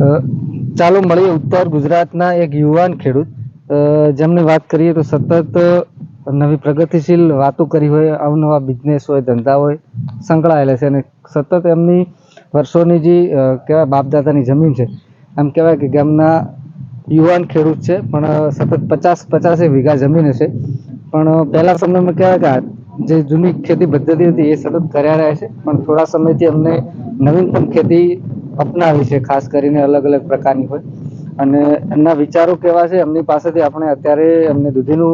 ચાલો મળીએ ઉત્તર ગુજરાતના એક યુવાન ખેડૂત. જેમની વાત કરીએ તો સતત નવી પ્રગતિશીલ વાતો કરી હોય, અવનવા બિઝનેસ હોય, ધંધા હોય, સંકળાયેલા છે અને સતત એમની વર્ષોની જે કહેવાય બાપદાદાની જમીન છે, એમ કહેવાય કે ગામના યુવાન ખેડૂત છે, પણ સતત પચાસ પચાસેક વીઘા જમીન હશે. પણ પહેલા સમયમાં કહેવાય કે જે જૂની ખેતી પદ્ધતિ હતી એ સતત કર્યા રહ્યા છે, પણ થોડા સમયથી અમને નવીનતમ ખેતી અપનાવી છે, ખાસ કરીને અલગ અલગ પ્રકારની હોય. અને એમના વિચારો કેવા છે, એમની પાસેથી આપણે અત્યારે એમને દૂધીનું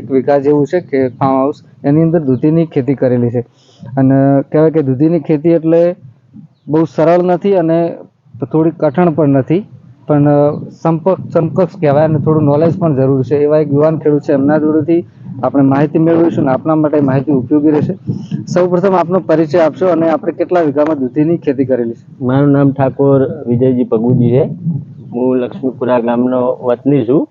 એક વીઘા જેવું છે કે ફાર્મ હાઉસ એની અંદર દૂધીની ખેતી કરેલી છે. અને કહેવાય કે દૂધીની ખેતી એટલે બહુ સરળ નથી અને થોડી કઠણ પણ નથી. પણ સંપર્ક સમકક્ષ કહેવાય અને થોડું નોલેજ પણ જરૂર છે. એવા એક યુવાન ખેડૂત છે, એમના જોડેથી આપણે માહિતી મેળવીશું અને આપણા માટે માહિતી ઉપયોગી રહેશે. સૌપ્રથમ આપનો પરિચય આપશો અને આપણે કેટલા વીઘામાં દૂધીની ખેતી કરેલી છે? મારું નામ ઠાકોર વિજયજી પગુજી છે. હું લક્ષ્મીપુરા ગામનો વતની છું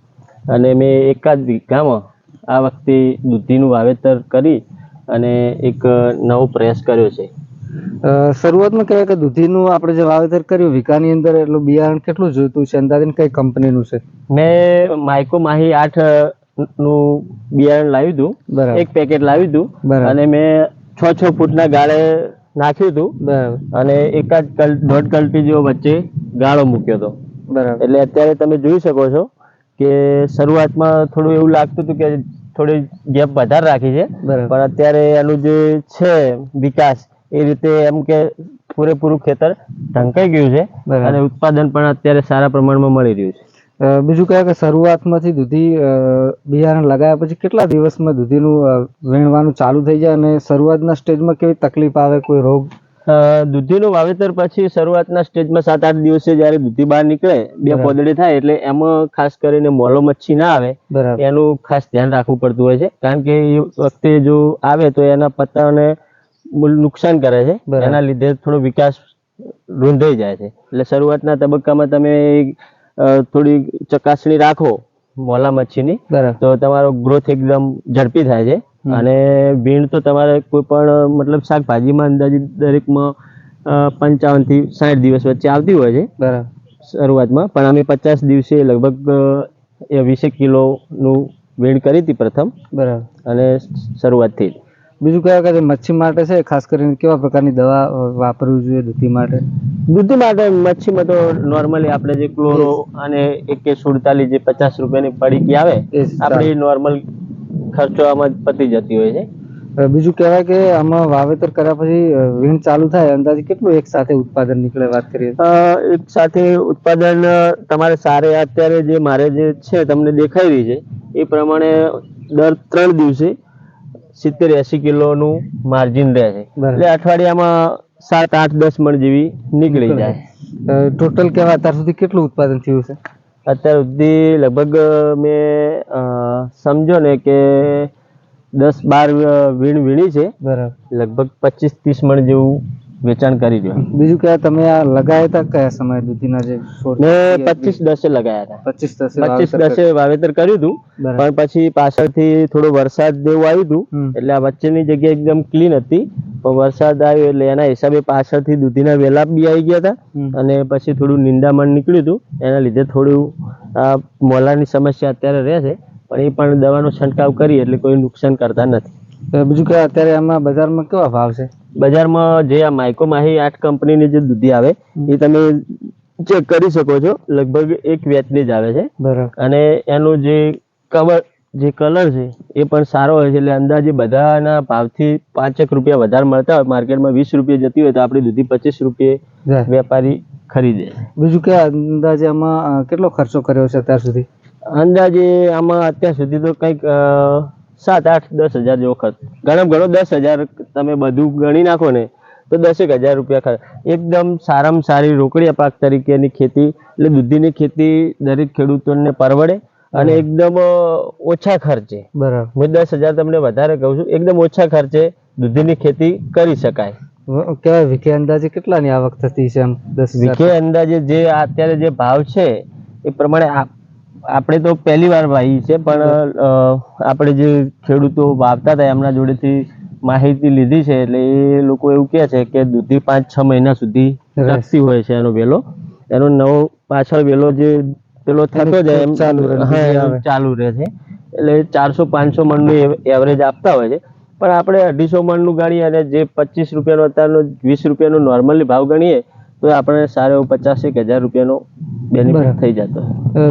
અને મેં એકાદ વીઘામાં આ વખતે દૂધીનું વાવેતર કરી અને એક નવો પ્રયાસ કર્યો છે. શરૂઆતમાં કહેવાય કે દૂધીનું આપણે જે વાવેતર કર્યું વીઘાની અંદર એટલું બિયારણ કેટલું જોઈતું છે? અંદાજે કઈ કંપનીનું છે? મેં માઇકો માહી આઠ નું બિયારણ લાવ્યું હતું. એક પેકેટ લાવ્યું હતું. અને મેં છ છ ફૂટના ગાળે નાખ્યું હતું. બરાબર. અને એકાદ કલ દોઢ કલ્ટી જેવો વચ્ચે ગાળો મૂક્યો હતો. બરાબર. એટલે અત્યારે તમે જોઈ શકો છો કે શરૂઆતમાં થોડું એવું લાગતું હતું કે થોડી ગેપ વધારે રાખી છે. પણ અત્યારે એનું જે છે વિકાસ એ રીતે એમ કે પૂરેપૂરું ખેતર ઢંકાઈ ગયું છે. અને ઉત્પાદન પણ અત્યારે સારા પ્રમાણમાં મળી રહ્યું છે. બીજું કહેવાય કે શરૂઆતમાંથી દૂધી બિયારણ લગાવ્યા પછી કેટલા દિવસમાં દૂધીનું વીણવાનું ચાલુ થઈ જાય અને શરૂઆતના સ્ટેજમાં કેવી તકલીફ આવે કોઈ રોગ? દૂધીનું વાવેતર પછી શરૂઆતના સ્ટેજમાં સાત આઠ દિવસે જ્યારે દૂધી બહાર નીકળે બે. પોદડી થાય એટલે એમાં ખાસ કરીને મોલો મચ્છી ના આવે બરાબર. એનું ખાસ ધ્યાન રાખવું પડતું હોય છે. કારણ કે એ વખતે જો આવે તો એના પત્તાને નુકસાન કરે છે. એના લીધે થોડો વિકાસ રૂંધાઈ જાય છે. એટલે શરૂઆતના તબક્કામાં તમે થોડી ચકાસણી રાખો મોલા મચ્છીની. બરાબર. તો તમારો ગ્રોથ એકદમ ઝડપી થાય છે. અને ભીણ તો તમારે કોઈ પણ મતલબ શાકભાજીમાં અંદાજિત દરેકમાં પંચાવનથી સાઠ દિવસ વચ્ચે આવતી હોય છે. શરૂઆતમાં. પણ અમે પચાસ દિવસે લગભગ વીસેક કિલોનું વીણ કરી હતી પ્રથમ. બરાબર. અને શરૂઆત થઈ બીજું કહેવાય કે મચ્છી માટે છે? ખાસ કરીને કેવા પ્રકારની દવા વાપરવી જોઈએ દૂધી માટે? દૂધી માટે મચ્છીમાં તો નોર્મલી આપણે જે ક્લોરો અને એક સુડતાલીસ જે પચાસ રૂપિયાની પડીકી આવે જ નોર્મલ ખર્ચો આમાં પતી જતી હોય છે. બીજું કહેવાય કે આમાં વાવેતર કર્યા પછી વીણ ચાલુ થાય અંદાજે કેટલું એક સાથે ઉત્પાદન નીકળે વાત કરીએ? એક સાથે ઉત્પાદન તમારે સારે અત્યારે જે મારે જે છે તમને દેખાઈ રહી છે એ પ્રમાણે દર ત્રણ દિવસે સિત્તેર એસી કિલોનું માર્જિન રહે છે. એટલે અઠવાડિયામાં સાત આઠ દસ મણ જેવી નીકળી જાય. ટોટલ કેવા અત્યાર સુધી કેટલું ઉત્પાદન થયું છે? અત્યાર સુધી લગભગ મેં સમજો ને કે દસ બાર વીણ વીણી છે. લગભગ પચીસ ત્રીસ મણ જેવું વેચાણ કરી રહ્યો બીજું કહેવાય તમે આ લગાવ્યા હતા કયા સમય દૂધીના જે મેં પચીસ દસે લગાયા હતા. પચીસ દસે પચીસ દસે વાવેતર કર્યું હતું પણ પછી પાછળથી થોડો વરસાદ જેવું આવ્યું હતું એટલે આ વચ્ચેની જગ્યા એકદમ ક્લીન હતી પણ વરસાદ આવ્યો એટલે એના હિસાબે પાછળથી દૂધીના વેલા બી આવી ગયા હતા અને પછી થોડું નિંદામણ નીકળ્યું હતું એના લીધે થોડું આ મોલાની સમસ્યા અત્યારે રહે છે પણ એ પણ દવાનો છંટકાવ કરી એટલે કોઈ નુકસાન કરતા નથી. બીજું કે અત્યારે આમાં બજારમાં કેવા ભાવ છે? બજારમાં જે આ માઇકો માહી આઠ કંપનીની જે દૂધી આવે એ તમે ચેક કરી શકો છો. લગભગ એક વેચની જ આવે છે. અને એનું જે કવર જે કલર છે એ પણ સારો હોય છે. એટલે અંદાજે બધાના ભાવથી પાંચેક રૂપિયા વધારે મળતા હોય. માર્કેટમાં વીસ રૂપિયા જતી હોય તો આપણી દૂધી પચીસ રૂપિયે વેપારી ખરીદે. બીજું કે અંદાજે આમાં કેટલો ખર્ચો કર્યો છે અત્યાર સુધી? અંદાજે આમાં અત્યાર સુધી તો કંઈક સાત આઠ દસ હજાર જેવો ખર્ચ. ઘણા ઘણો દસ હજાર તમે બધું ગણી નાખો ને તો દસેક હજાર રૂપિયા ખર્ચ. એકદમ સારામાં સારી રોકડિયા પાક તરીકેની ખેતી એટલે દૂધીની ખેતી દરેક ખેડૂતોને પરવડે અને એકદમ ઓછા ખર્ચે. બરાબર. હું દસ હજાર તમને વધારે કહું છું એકદમ ઓછા ખર્ચે દૂધીની ખેતી કરી શકાય. કેવાય કહેવાય અંદાજે કેટલાની આવક થતી છે એમ દસ હજાર? અંદાજે જે અત્યારે જે ભાવ છે એ પ્રમાણે આપણે તો પહેલી વાર વાવી છે પણ આપણે જે ખેડૂતો વાવતા હતા એમના જોડેથી માહિતી લીધી છે એટલે એ લોકો એવું કહે છે કે દૂધી પાંચ છ મહિના સુધી રાખતી હોય છે એનો વેલો. એનો નવો પાછળ વેલો જે પેલો થતો જાય એમ ચાલુ રહે. ચાલુ રહે છે. એટલે ચારસો પાંચસો મણનું એવરેજ આપતા હોય છે. પણ આપણે અઢીસો મણનું ગણીએ અને જે પચીસ રૂપિયાનો અત્યારનો વીસ રૂપિયાનો નોર્મલી ભાવ ગણીએ તો આપણે સારો એવો પચાસ એક હજાર રૂપિયાનો બેનિફિટ થઈ જતો.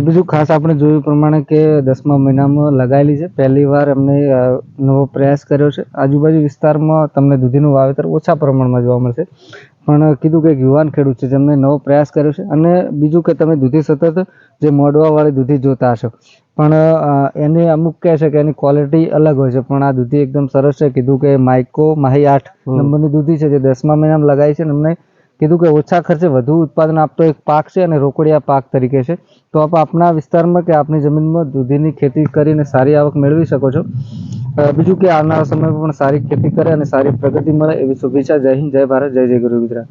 બીજું ખાસ આપણે જોયું પ્રમાણે કે દસમા મહિનામાં લગાવેલી છે. પહેલી વાર એમને નવો પ્રયાસ કર્યો છે. આજુબાજુ વિસ્તારમાં તમને દૂધીનું વાવેતર ઓછા પ્રમાણમાં જોવા મળશે. પણ કીધું કે યુવાન ખેડૂત છે જેમને નવો પ્રયાસ કર્યો છે. અને બીજું કે તમે દૂધી સતત જે મોડવાવાળી દૂધી જોતા હશો. પણ એને અમુક કહે છે કે એની ક્વોલિટી અલગ હોય છે. પણ આ દૂધી એકદમ સરસ છે. કીધું કે માઇકો માહી આઠ. નંબરની દૂધી છે જે દસમા મહિનામાં લગાવી છે અને એમને કીધું કે ઓછા ખર્ચે વધુ ઉત્પાદન આપતો એક પાક છે અને રોકડિયા પાક તરીકે છે. તો આપ આપના વિસ્તારમાં કે આપની જમીનમાં દૂધીની ખેતી કરીને સારી આવક મેળવી શકો છો. બીજું કે આવનારા સમયમાં પણ સારી ખેતી કરે અને સારી પ્રગતિ મળે એવી શુભેચ્છા જય હિન્દ, જય ભારત, જય જય ગુરુ ગુજરાત.